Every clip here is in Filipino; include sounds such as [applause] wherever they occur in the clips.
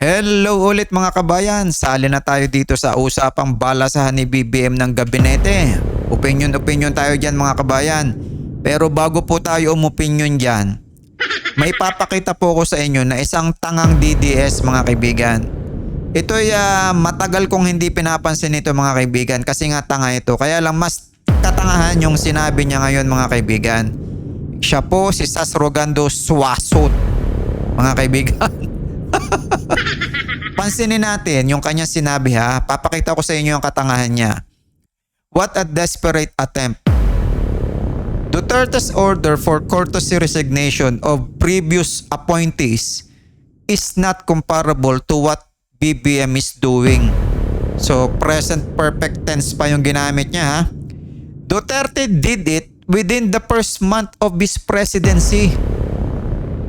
Hello ulit mga kabayan. Sali na tayo dito sa usapang balasahan ni BBM ng gabinete. Opinion-opinion tayo dyan mga kabayan. Pero bago po tayo umopinion dyan, may papakita po ko sa inyo na isang tangang DDS mga kaibigan. Ito'y ah, matagal kong hindi pinapansin ito mga kaibigan kasi nga tanga ito. Kaya lang mas katangahan yung sinabi niya ngayon mga kaibigan. Siya po si Sas Rogando Swasot mga kaibigan. [laughs] [laughs] Pansinin natin yung kanyang sinabi ha. Papakita ko sa inyo yung katangahan niya. What a desperate attempt. Duterte's order for courtesy resignation of previous appointees is not comparable to what BBM is doing. So present perfect tense pa yung ginamit niya ha. Duterte did it within the first month of his presidency.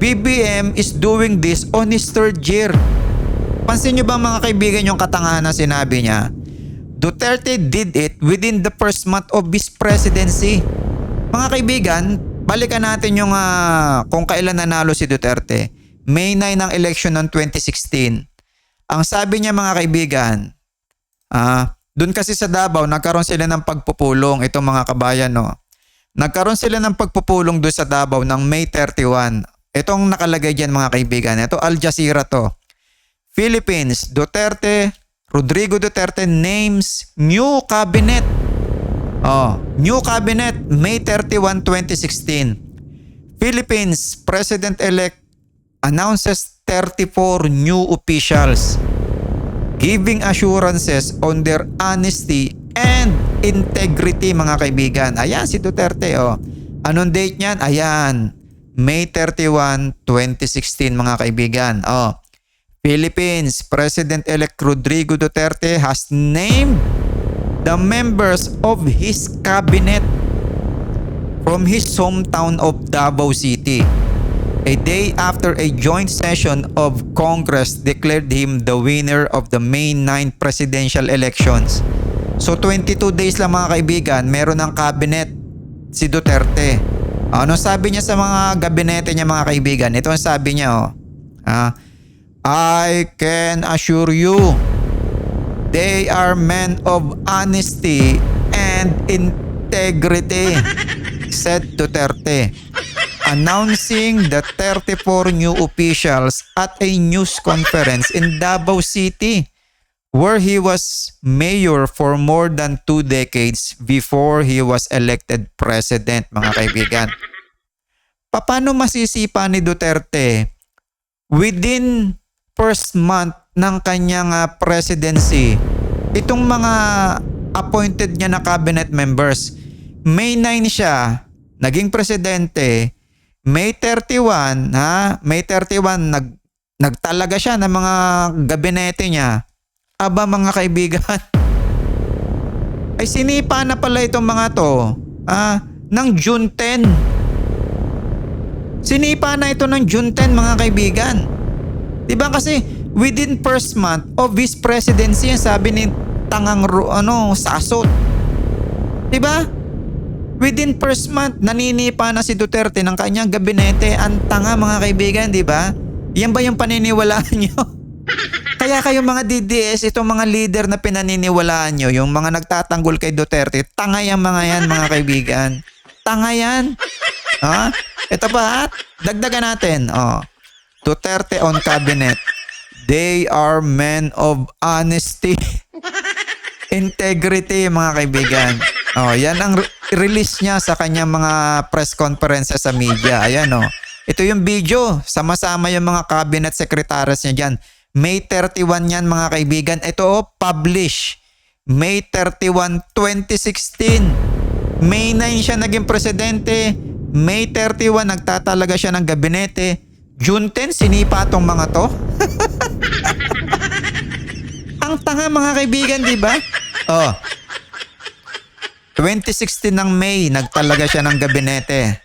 BBM is doing this on his third year. Pansin nyo ba mga kaibigan yung katangahan na sinabi niya? Duterte did it within the first month of his presidency. Mga kaibigan, balikan natin yung ah, kung kailan nanalo si Duterte. May 9 ng election ng 2016. Ang sabi niya mga kaibigan, ah, doon kasi sa Davao, nagkaroon sila ng pagpupulong, itong mga kabayan, no? Nagkaroon sila ng pagpupulong doon sa Davao ng May 31. Itong nakalagay dyan mga kaibigan. Ito Al Jazeera to. Philippines, Duterte, Rodrigo Duterte names new cabinet. Oh, new cabinet May 31, 2016. Philippines President-elect announces 34 new officials giving assurances on their honesty and integrity mga kaibigan. Ayan si Duterte oh. Anong date niyan? Ayan. May 31, 2016 mga kaibigan. Oh. Philippines President-elect Rodrigo Duterte has named the members of his cabinet from his hometown of Davao City. A day after a joint session of Congress declared him the winner of the May 9 presidential elections. So 22 days lang mga kaibigan, meron ng cabinet si Duterte. Ano sabi niya sa mga gabinete niya mga kaibigan? Ito ang sabi niya oh. Ah, I can assure you they are men of honesty and integrity, [laughs] said Duterte, announcing the 34 new officials at a news conference in Davao City where he was mayor for more than two decades before he was elected president, mga kaibigan. Paano masisipa ni Duterte within first month ng kanyang ah, presidency, itong mga appointed niya na cabinet members, May 9 siya, naging presidente, May 31, ha? May 31, nag, nagtalaga siya ng mga gabinete niya. Aba mga kaibigan, ay sinipa na pala itong mga to, ah, ng June 10. Sinipa na ito ng June 10 mga kaibigan. 'Di ba kasi within first month of his presidency ang sabi ni tangang ano sasot. 'Di ba? Within first month naninipa na si Duterte ng kanyang gabinete. Ang tanga mga kaibigan, 'di ba? Yan ba yung paniniwalaan niyo? [laughs] Kaya kayo mga DDS, itong mga leader na pinaniniwalaan nyo, yung mga nagtatanggol kay Duterte, tanga yan mga yan mga kaibigan. Tanga yan. Ha? Ito pa, ha? dagdagan natin. Oh. Duterte on cabinet. They are men of honesty. [laughs] Integrity, mga kaibigan. Oh, yan ang re- release niya sa kanyang mga press conferences sa media. Ayan, oh. Ito yung video. Sama-sama yung mga cabinet secretaries niya dyan. May 31 yan, mga kaibigan. Ito, oh, publish. May 31, 2016. May 9 siya naging presidente. May 31, nagtatalaga siya ng gabinete. June 10, sinipa tong mga to. [laughs] Ang tanga mga kaibigan, di ba? Oh. 2016 ng May, nagtalaga siya ng gabinete.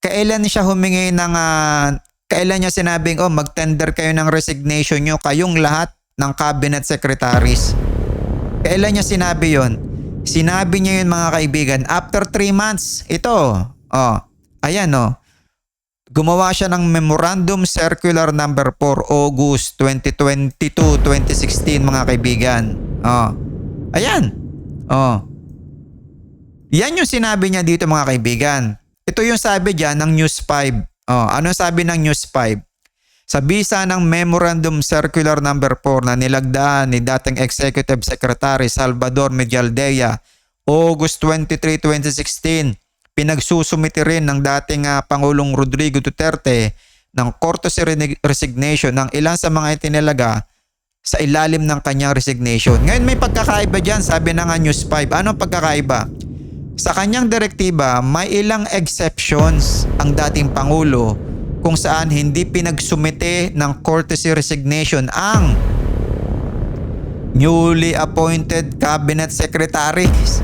Kailan siya humingi ng... ah, kailan niya sinabing, oh, mag-tender kayo ng resignation nyo, kayong lahat ng cabinet secretaries. Kailan niya sinabi yon? Sinabi niya yun mga kaibigan, after 3 months, ito, oh, ayan oh, gumawa siya ng Memorandum Circular Number 4 August 2022-2016 mga kaibigan. Oh. Ayan. Oh. Yan yung sinabi niya dito mga kaibigan. Ito yung sabi diyan ng News 5. Oh, ano sabi ng News 5? Sa bisa ng Memorandum Circular Number 4 na nilagdaan ni dating Executive Secretary Salvador Medialdea August 23, 2016, pinagsusumiti rin ng dating ah, Pangulong Rodrigo Duterte ng courtesy re- resignation ng ilan sa mga itinalaga sa ilalim ng kanyang resignation. Ngayon may pagkakaiba dyan, sabi na nga News 5. Anong pagkakaiba? Sa kanyang direktiba, may ilang exceptions ang dating Pangulo kung saan hindi pinagsumite ng courtesy resignation ang newly appointed cabinet secretaries,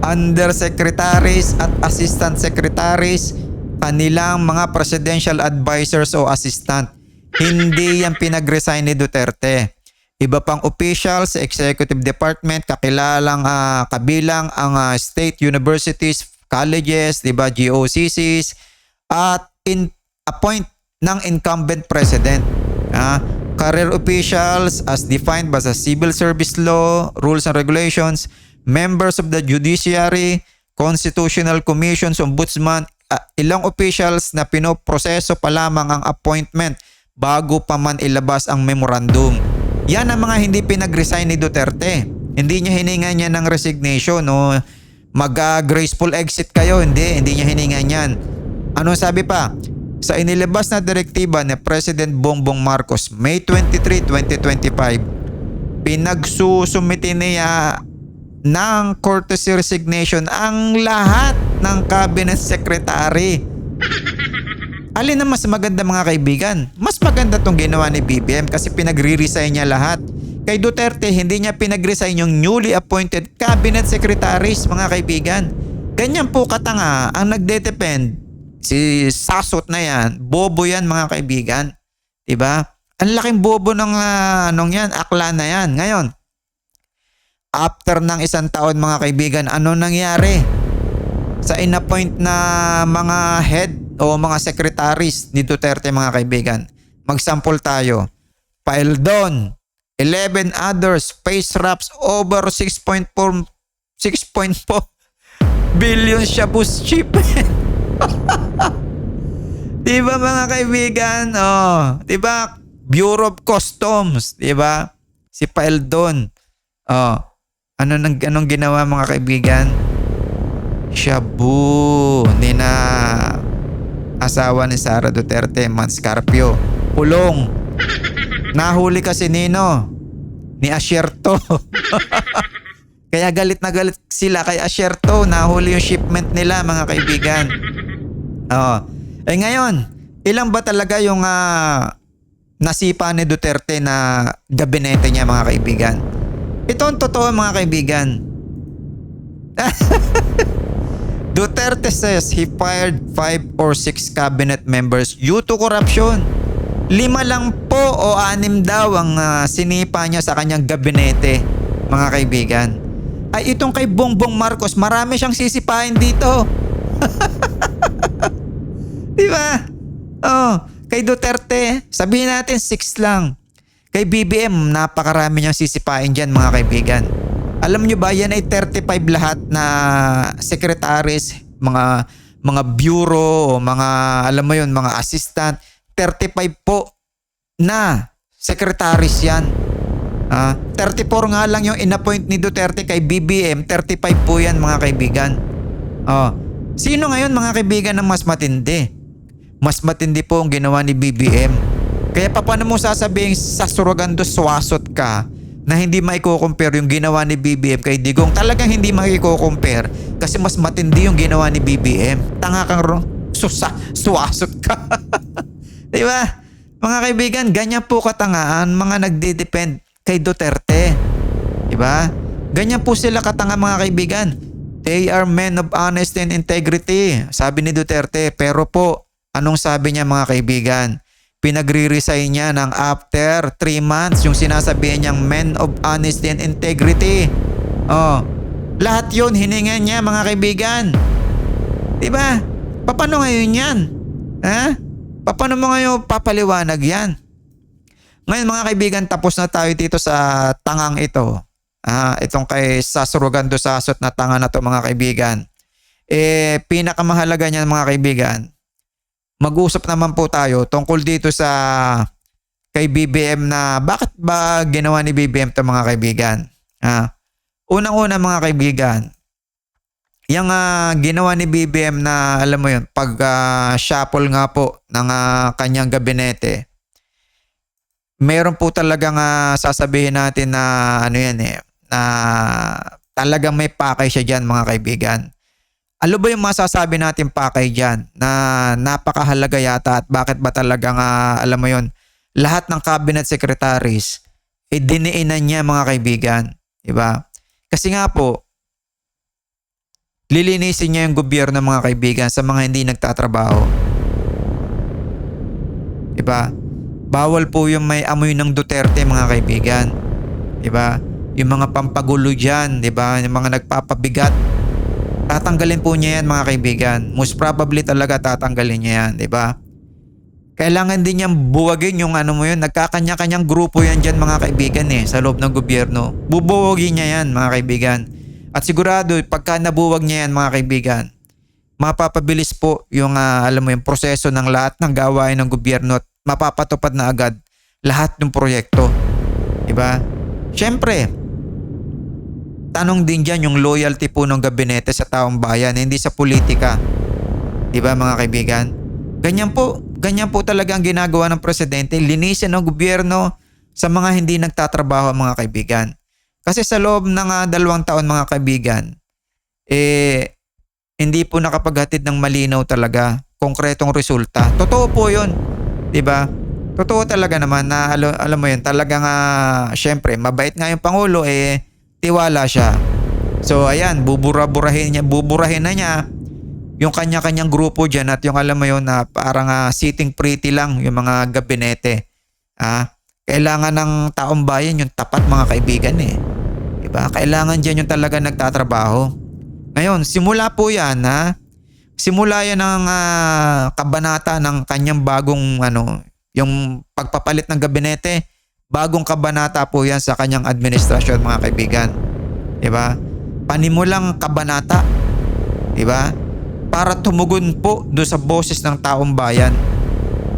undersecretaries at assistant secretaries, kanilang mga presidential advisors o assistant. Hindi yan pinag-resign ni Duterte. Iba pang officials sa executive department, kakilalang ah, kabilang ang ah, state universities, colleges, 'di ba, GOCCs at in appoint ng incumbent president. Ah, career officials as defined by the civil service law, rules and regulations, members of the judiciary, constitutional commissions, ombudsman, ah, ilang officials na pinoproseso pa lamang ang appointment bago pa man ilabas ang memorandum. Yan ang mga hindi pinag-resign ni Duterte. Hindi niya hininga niya ng resignation o mag-graceful exit kayo. Hindi, hindi niya hininga niyan. Ano sabi pa? Sa inilabas na direktiba ni President Bongbong Marcos May 23, 2025, pinagsusumiti niya ng courtesy resignation ang lahat ng cabinet secretary. Alin ang mas maganda mga kaibigan? Mas maganda tong ginawa ni BBM kasi pinagre-resign niya lahat. Kay Duterte, hindi niya pinag-resign yung newly appointed cabinet secretaries mga kaibigan. Ganyan po katanga ang nagde-depend. Si Sasot na yan, bobo yan mga kaibigan. 'Di ba? Ang laking bobo ng ah, anong yan, akla na yan. Ngayon, after ng isang taon mga kaibigan, ano nangyari? Sa inappoint na mga head o mga secretaries ni Duterte mga kaibigan. Magsample tayo. Doon. 11 others face wraps over 6.4 6.4 [laughs] billion shabus shipment. [laughs] Di ba mga kaibigan? Oh, di ba? Bureau of Customs, di ba? Si Paeldon. Oh, ano nang anong ginawa mga kaibigan? Shabu ni na asawa ni Sara Duterte, Manscarpio. Pulong. [laughs] Nahuli kasi nino ni Asierto. [laughs] Kaya galit na galit sila kay Asierto. Nahuli yung shipment nila mga kaibigan. [laughs] Oo. Eh ngayon, ilang ba talaga yung ah, nasipa ni Duterte na gabinete niya mga kaibigan? Ito ang totoo mga kaibigan. Duterte says he fired five or six cabinet members due to corruption. Lima lang po o anim daw ang ah, sinipa niya sa kanyang gabinete, mga kaibigan. Ay itong kay Bongbong Marcos, marami siyang sisipain dito. [laughs] Di ba? Oh, kay Duterte, sabihin natin six lang. Kay BBM, napakarami niyang sisipain dyan mga kaibigan. Alam nyo ba, yan ay 35 lahat na secretaries, mga mga bureau, mga, alam mo yun, mga assistant. 35 po na secretaries yan. Ah, 34 nga lang yung inappoint ni Duterte kay BBM, 35 po yan mga kaibigan. Oh. Sino ngayon mga kaibigan ang mas matindi? Mas matindi po ang ginawa ni BBM. Kaya pa paano mo sasabihin sa surugando swasot ka na hindi maiko-compare yung ginawa ni BBM kay Digong. Talagang hindi maiko-compare kasi mas matindi yung ginawa ni BBM. Tanga kang ro- susa, swasot ka. [laughs] Di ba? Mga kaibigan, ganyan po katangaan mga nagde-depend kay Duterte. Di ba? Ganyan po sila katanga mga kaibigan. They are men of honesty and integrity, sabi ni Duterte. Pero po, anong sabi niya mga kaibigan? Pinagre-resign niya ng after 3 months yung sinasabihan niyang men of honesty and integrity. Oh, lahat yun hininga niya mga kaibigan. Di ba? Paano ngayon yan? Eh? Paano mo ngayon papaliwanag yan? Ngayon mga kaibigan, tapos na tayo dito sa tangang ito. Ah, itong kay Sasurugan do Sasot na tanga na to mga kaibigan. Eh, pinakamahalaga niyan mga kaibigan, mag-usap naman po tayo tungkol dito sa kay BBM na bakit ba ginawa ni BBM to mga kaibigan? Ah, unang-una mga kaibigan, yung ah, ginawa ni BBM na alam mo yun, pag ah, shuffle nga po ng ah, kanyang gabinete, meron po talagang ah, sasabihin natin na ano yan eh, na talagang may pakay siya dyan mga kaibigan. Ano ba yung masasabi natin pakay dyan na napakahalaga yata at bakit ba talagang ah, alam mo yon lahat ng cabinet secretaries eh diniinan niya mga kaibigan. Diba? Kasi nga po, lilinisin niya yung gobyerno mga kaibigan sa mga hindi nagtatrabaho. Diba? Bawal po yung may amoy ng Duterte mga kaibigan. 'Di ba? Yung mga pampagulo diyan, 'di ba? Yung mga nagpapabigat. Tatanggalin po niya yan mga kaibigan. Most probably talaga tatanggalin niya yan, 'di ba? Kailangan din niyang buwagin yung ano mo yun. Nagkakanya-kanyang grupo yan dyan mga kaibigan eh sa loob ng gobyerno. Bubuwagin niya yan mga kaibigan. At sigurado pagka nabuwag niya yan mga kaibigan, mapapabilis po yung ah, alam mo yung proseso ng lahat ng gawain ng gobyerno at mapapatupad na agad lahat ng proyekto. 'Di ba? Siyempre, tanong din diyan yung loyalty po ng gabinete sa taong bayan, hindi sa politika. 'Di ba mga kaibigan? Ganyan po, ganyan po talaga ang ginagawa ng presidente, linisin ng gobyerno sa mga hindi nagtatrabaho mga kaibigan. Kasi sa loob ng ah, dalawang taon mga kaibigan, eh hindi po nakapaghatid ng malinaw talaga konkretong resulta. Totoo po. 'Di ba? Totoo talaga naman na alam, alam mo 'yun, talagang uh, syempre mabait nga yung pangulo eh tiwala siya. So ayan, bubura-burahin niya, buburahin na niya yung kanya-kanyang grupo diyan at yung alam mo 'yun na parang ah, sitting pretty lang yung mga gabinete. Ah, kailangan ng taong bayan yung tapat mga kaibigan eh. 'Di ba? Kailangan diyan yung talaga nagtatrabaho. Ngayon, simula po 'yan ha. Simula yan ng ah, kabanata ng kanyang bagong ano, yung pagpapalit ng gabinete. Bagong kabanata po yan sa kanyang administrasyon mga kaibigan. ba? Panimulang kabanata. ba? Para tumugon po do sa boses ng taong bayan.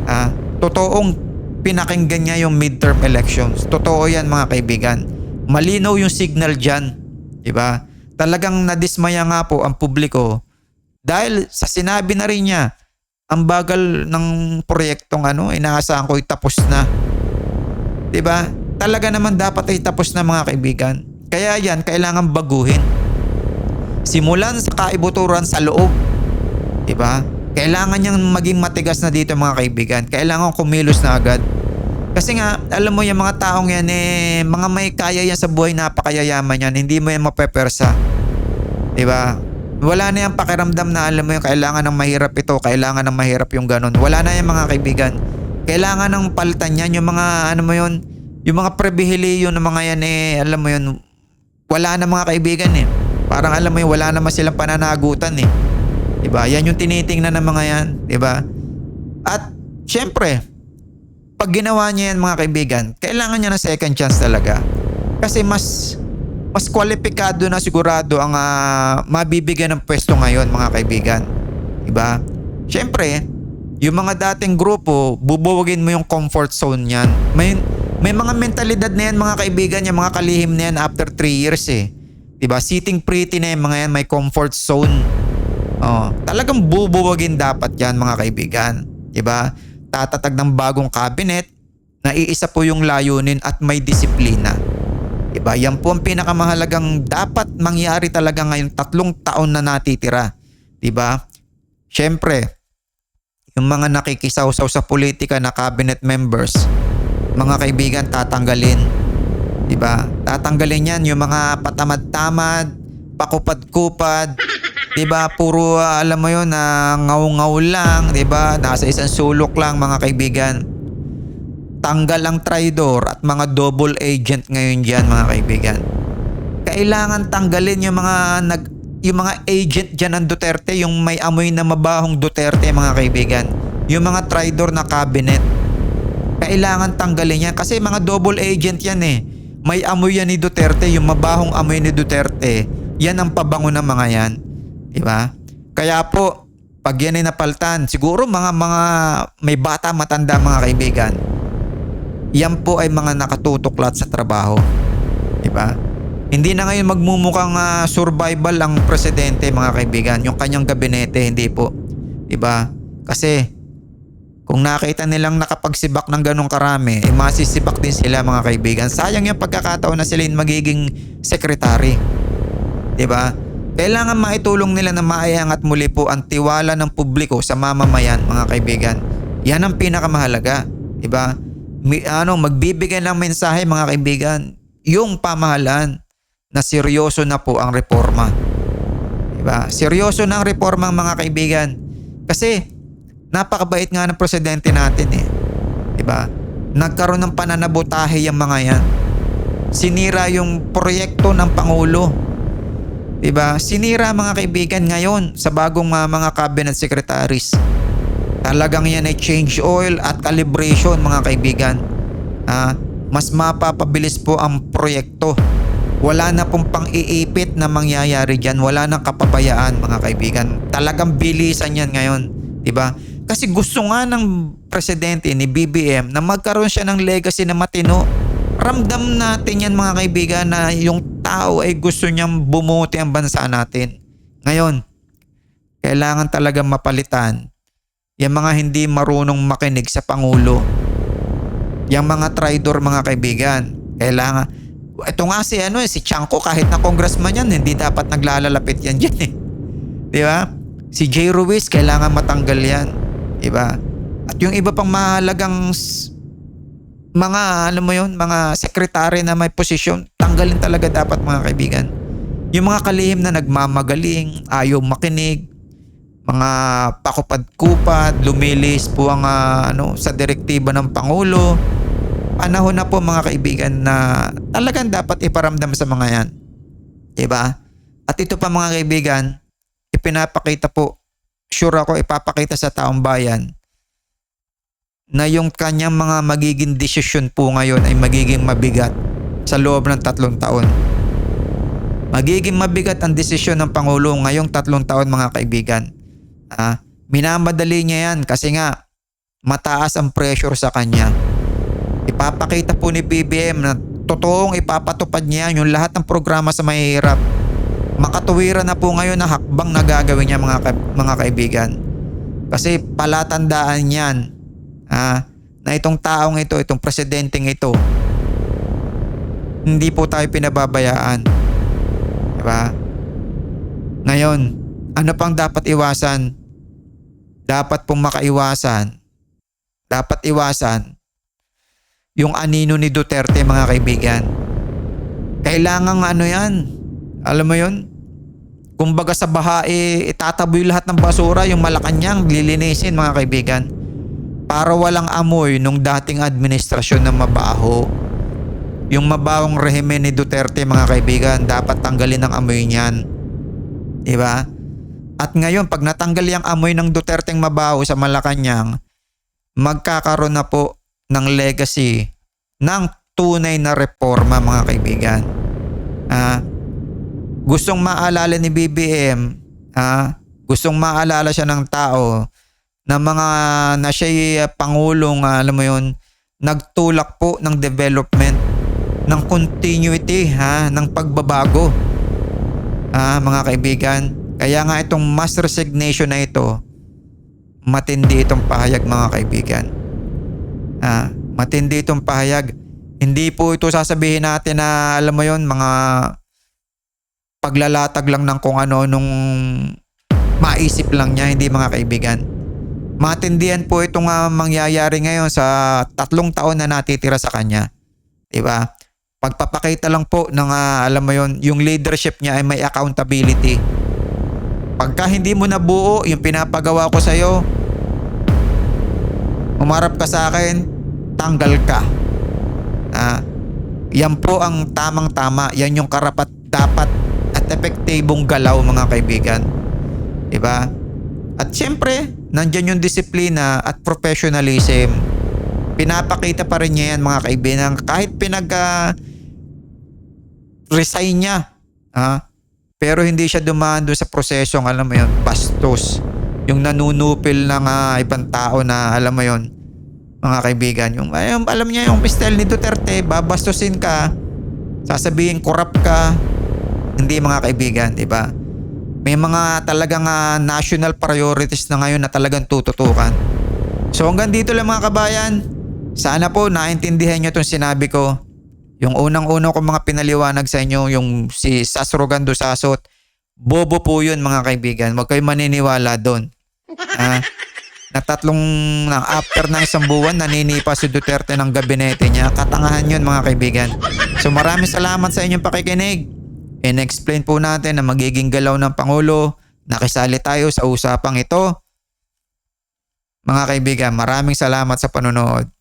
Ah, totoong pinakinggan niya yung midterm elections. Totoo yan mga kaibigan. Malinaw yung signal dyan. ba? Talagang nadismaya nga po ang publiko dahil sa sinabi na rin niya, ang bagal ng proyektong ano, inaasahan ko tapos na. 'Di ba? Talaga naman dapat ay tapos na mga kaibigan. Kaya yan, kailangan baguhin. Simulan sa kaibuturan sa loob. 'Di ba? Kailangan niyang maging matigas na dito mga kaibigan. Kailangan kumilos na agad. Kasi nga, alam mo yung mga taong yan eh, mga may kaya yan sa buhay, napakayayaman yan. Hindi mo yan mapepersa. 'Di ba? Wala na yung pakiramdam na alam mo yung kailangan ng mahirap ito, kailangan ng mahirap yung ganun. Wala na yung mga kaibigan. Kailangan ng palitan yan, yung mga ano mo yun, yung mga pribileyo ng mga yan eh, alam mo yun, wala na mga kaibigan eh. Parang alam mo yun, wala naman silang pananagutan eh. Diba? Yan yung tinitingnan ng mga yan. Diba? At syempre, pag ginawa niya yan mga kaibigan, kailangan niya ng second chance talaga. Kasi mas mas kwalipikado na sigurado ang uh, mabibigyan ng pwesto ngayon mga kaibigan. Diba? Siyempre, yung mga dating grupo, bubuwagin mo yung comfort zone niyan. May, may mga mentalidad na yan mga kaibigan, yung mga kalihim na yan after 3 years eh. Diba? Sitting pretty na yung mga yan, may comfort zone. Oh, talagang bubuwagin dapat yan mga kaibigan. Diba? Tatatag ng bagong cabinet, na iisa po yung layunin at may disiplina. Diba? Yan po ang pinakamahalagang dapat mangyari talaga ngayong tatlong taon na natitira. Diba? Siyempre, yung mga nakikisaw-saw sa politika na cabinet members, mga kaibigan tatanggalin. Diba? Tatanggalin yan yung mga patamad-tamad, pakupad-kupad, Diba? Puro uh, alam mo yun na ngaw-ngaw lang, diba? Nasa isang sulok lang mga kaibigan tanggal ang traidor at mga double agent ngayon diyan mga kaibigan. Kailangan tanggalin yung mga nag yung mga agent diyan ng Duterte, yung may amoy na mabahong Duterte mga kaibigan. yung mga traidor na cabinet. Kailangan tanggalin yan kasi mga double agent yan eh. May amoy yan ni Duterte, yung mabahong amoy ni Duterte, yan ang pabango ng mga yan. Diba? Kaya po, pag yan ay napaltan, siguro mga mga may bata matanda mga kaibigan, yan po ay mga nakatutok lahat sa trabaho. Diba? Hindi na ngayon magmumukhang ah, survival ang presidente mga kaibigan, yung kanyang gabinete, hindi po. Diba? Kasi kung nakita nilang nakapagsibak ng ganong karami, eh, masisibak din sila mga kaibigan. Sayang yung pagkakataon na sila yung magiging sekretary. 'Di ba? Kailangan maitulong nila na maiangat muli po ang tiwala ng publiko sa mamamayan, mga kaibigan. Yan ang pinakamahalaga, 'di ba? Ano, magbibigay ng mensahe mga kaibigan, yung pamahalaan na seryoso na po ang reforma. 'Di ba? Seryoso na ang reforma mga kaibigan. Kasi napakabait nga ng presidente natin eh. 'Di ba? Nagkaroon ng pananabotahe yung mga yan. Sinira yung proyekto ng Pangulo. 'Di ba? Sinira mga kaibigan ngayon sa bagong mga, mga cabinet secretaries. Talagang yan ay change oil at calibration mga kaibigan. Ah, mas mapapabilis po ang proyekto. Wala na pong pang-iipit na mangyayari dyan. Wala nang kapabayaan mga kaibigan. Talagang bilisan yan ngayon. ba? Kasi gusto nga ng presidente ni BBM na magkaroon siya ng legacy na matino. Ramdam natin yan mga kaibigan na yung tao ay gusto niyang bumuti ang bansa natin. Ngayon, kailangan talaga mapalitan yung mga hindi marunong makinig sa Pangulo. Yung mga traidor mga kaibigan. Kailangan, ito nga si ano eh, si Chanko kahit na congressman yan, hindi dapat naglalalapit yan dyan eh. Di ba? Si Jay Ruiz, kailangan matanggal yan. Diba? At yung iba pang mahalagang mga, alam mo yun, mga sekretary na may posisyon, tanggalin talaga dapat mga kaibigan. Yung mga kalihim na nagmamagaling, ayaw makinig, mga pakupad-kupad, lumilis po ang ah, ano, sa direktiba ng Pangulo. Panahon na po mga kaibigan na talagang dapat iparamdam sa mga yan. Diba? At ito pa mga kaibigan, ipinapakita po sure ako ipapakita sa taong bayan na yung kanyang mga magiging desisyon po ngayon ay magiging mabigat sa loob ng tatlong taon. Magiging mabigat ang desisyon ng Pangulo ngayong tatlong taon mga kaibigan. Ah, minamadali niya yan kasi nga mataas ang pressure sa kanya. Ipapakita po ni BBM na totoong ipapatupad niya yung lahat ng programa sa mahihirap makatuwiran na po ngayon na hakbang na gagawin niya mga, ka- mga kaibigan. Kasi palatandaan yan ah, na itong taong ito, itong presidenteng ito, hindi po tayo pinababayaan. Diba? Ngayon, ano pang dapat iwasan? Dapat pong makaiwasan. Dapat iwasan yung anino ni Duterte mga kaibigan. Kailangan ano yan, alam mo yun? Kumbaga sa baha, eh, itataboy lahat ng basura, yung Malacanang, lilinisin mga kaibigan. Para walang amoy nung dating administrasyon na mabaho. Yung mabawang rehimen ni Duterte mga kaibigan, dapat tanggalin ang amoy niyan. Diba? At ngayon, pag natanggal yung amoy ng Duterte mabaho sa Malacanang, magkakaroon na po ng legacy ng tunay na reforma mga kaibigan. Ah, gustong maalala ni BBM, ah, gustong maalala siya ng tao na mga na siya pangulong, ah, alam mo yun, nagtulak po ng development, ng continuity, ha, ng pagbabago. Ah, mga kaibigan, kaya nga itong mass resignation na ito, matindi itong pahayag mga kaibigan. Ah, matindi itong pahayag. Hindi po ito sasabihin natin na alam mo yon mga paglalatag lang ng kung ano nung maisip lang niya, hindi mga kaibigan. Matindihan po itong ah, mangyayari ngayon sa tatlong taon na natitira sa kanya. 'Di ba? Pagpapakita lang po ng ah, alam mo yon, yung leadership niya ay may accountability. Pagka hindi mo nabuo yung pinapagawa ko sa iyo, umarap ka sa akin, tanggal ka. Ah, yan po ang tamang-tama. Yan yung karapat dapat at epektibong galaw mga kaibigan. 'Di ba? At syempre, nandyan yung disiplina at professionalism. Pinapakita pa rin niya yan mga kaibigan. Kahit pinag resign niya. Ha? Pero hindi siya dumaan doon sa prosesong, alam mo yun, bastos. Yung nanunupil ng ah, ibang tao na, alam mo yun, mga kaibigan. Yung, ay, alam niya yung style ni Duterte, babastusin ka, sasabihin corrupt ka. Hindi mga kaibigan, di ba? May mga talagang ah, national priorities na ngayon na talagang tututukan. So hanggang dito lang mga kabayan. Sana po naintindihan nyo itong sinabi ko. Yung unang-uno ko mga pinaliwanag sa inyo, yung si Sasrogan Dusasot, bobo po yun mga kaibigan. Huwag kayo maniniwala doon. [laughs] Ah, na tatlong na after ng isang buwan naninipa si Duterte ng gabinete niya. Katangahan yun mga kaibigan. So maraming salamat sa inyong pakikinig. In-explain po natin na magiging galaw ng Pangulo. Nakisali tayo sa usapang ito. Mga kaibigan, maraming salamat sa panonood.